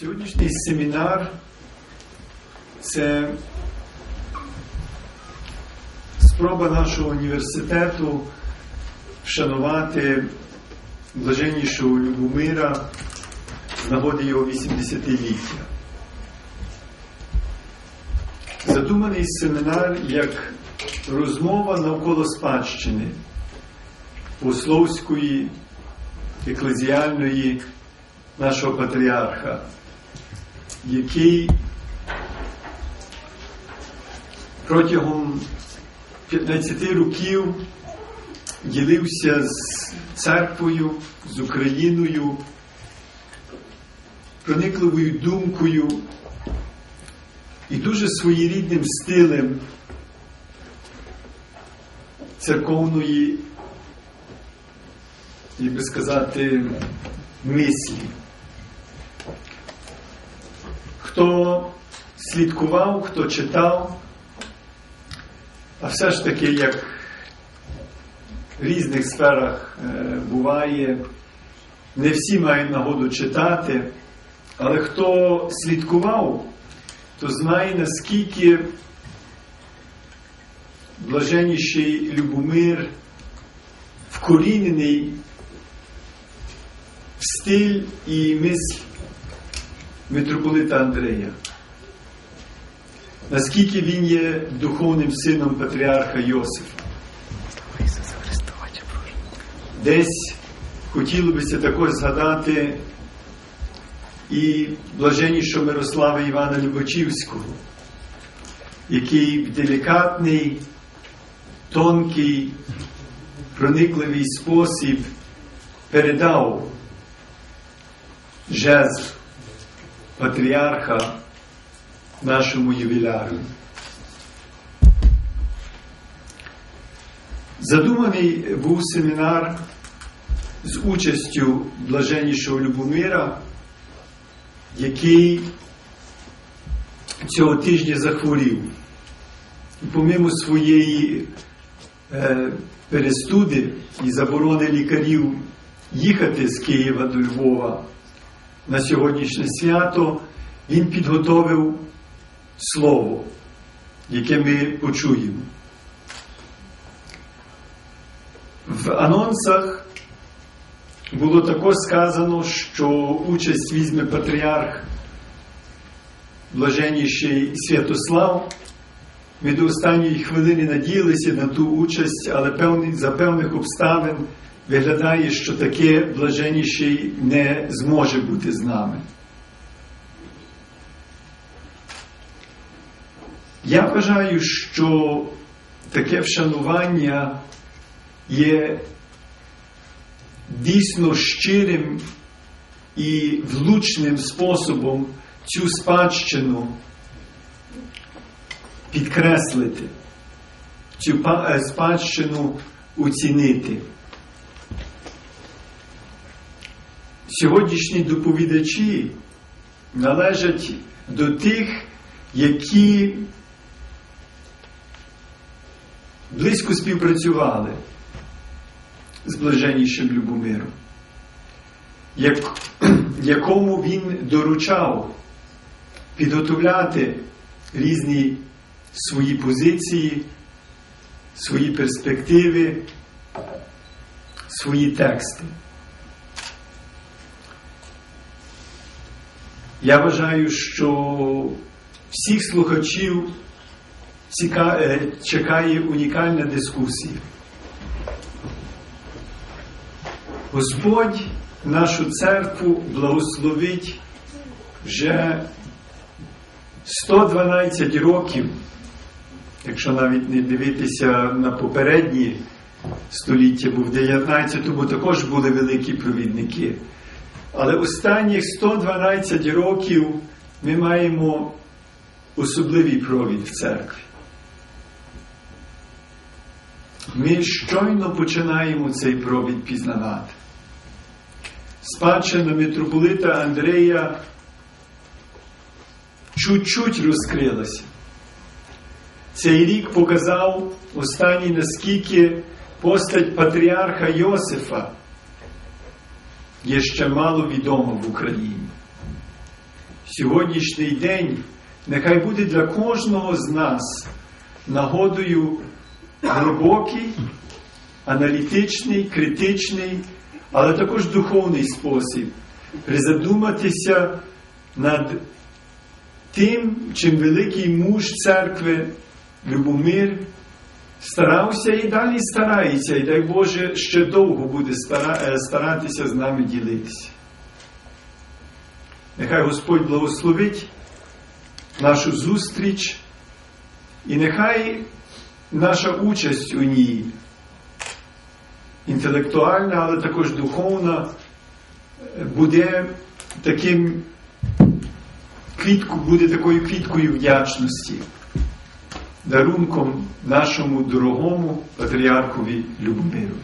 Сьогоднішній семінар це спроба нашого університету вшанувати блаженнішого Любомира з нагоди його 80-ліття. Задуманий семінар як розмова навколо спадщини Пословської, еклезіальної нашого патріарха, який протягом 15 років ділився з церквою, з Україною, проникливою думкою і дуже своєрідним стилем церковної, як би сказати, мислі. Хто слідкував, хто читав, а все ж таки, як в різних сферах е, буває, не всі мають нагоду читати, але хто слідкував, то знає, наскільки блаженніший Любомир вкорінений в стиль і мисль митрополита Андрея. Наскільки він є духовним сином патріарха Йосифа. Десь хотілося б також згадати і блаженнішого Мирослава Івана Любочівського, який в делікатний, тонкий, проникливий спосіб передав жезл патріарха нашому ювіляру. Задуманий був семінар з участю блаженнішого Любомира, який цього тижня захворів. І помимо своєї е, перестуди і заборони лікарів їхати з Києва до Львова на сьогоднішнє свято, він підготовив слово, яке ми почуємо. В анонсах було також сказано, що участь візьме патріарх блаженніший Святослав. Ми до останньої хвилини надіялися на ту участь, але певний, за певних обставин виглядає, що таке блаженніший не зможе бути з нами. Я вважаю, що таке вшанування є дійсно щирим і влучним способом цю спадщину підкреслити, цю е, спадщину оцінити. Сьогоднішні доповідачі належать до тих, які близько співпрацювали з блаженнішим Любомиром, як, якому він доручав підготовляти різні свої позиції, свої перспективи, свої тексти. Я вважаю, що всіх слухачів е, чекає унікальна дискусія. Господь нашу церкву благословить вже 112 років, якщо навіть не дивитися на попередні століття, бо в 19-му також були великі провідники. Але останніх 112 років ми маємо особливий провід в церкві. Ми щойно починаємо цей провід пізнавати. Спадщина митрополита Андрея чуть-чуть розкрилася. Цей рік показав останній, наскільки постать патріарха Йосифа є ще мало відома в Україні. сьогоднішній день нехай буде для кожного з нас нагодою глибокий, аналітичний, критичний, але також духовний спосіб призадуматися над тим, чим великий муж церкви Любомир старався і далі старається, і дай Боже ще довго буде е, старатися з нами ділитися. Нехай Господь благословить нашу зустріч, і нехай наша участь у ній інтелектуальна, але також духовна, буде таким квітку, буде такою квіткою вдячності, дарунком нашому дорогому патріархові Любомиру.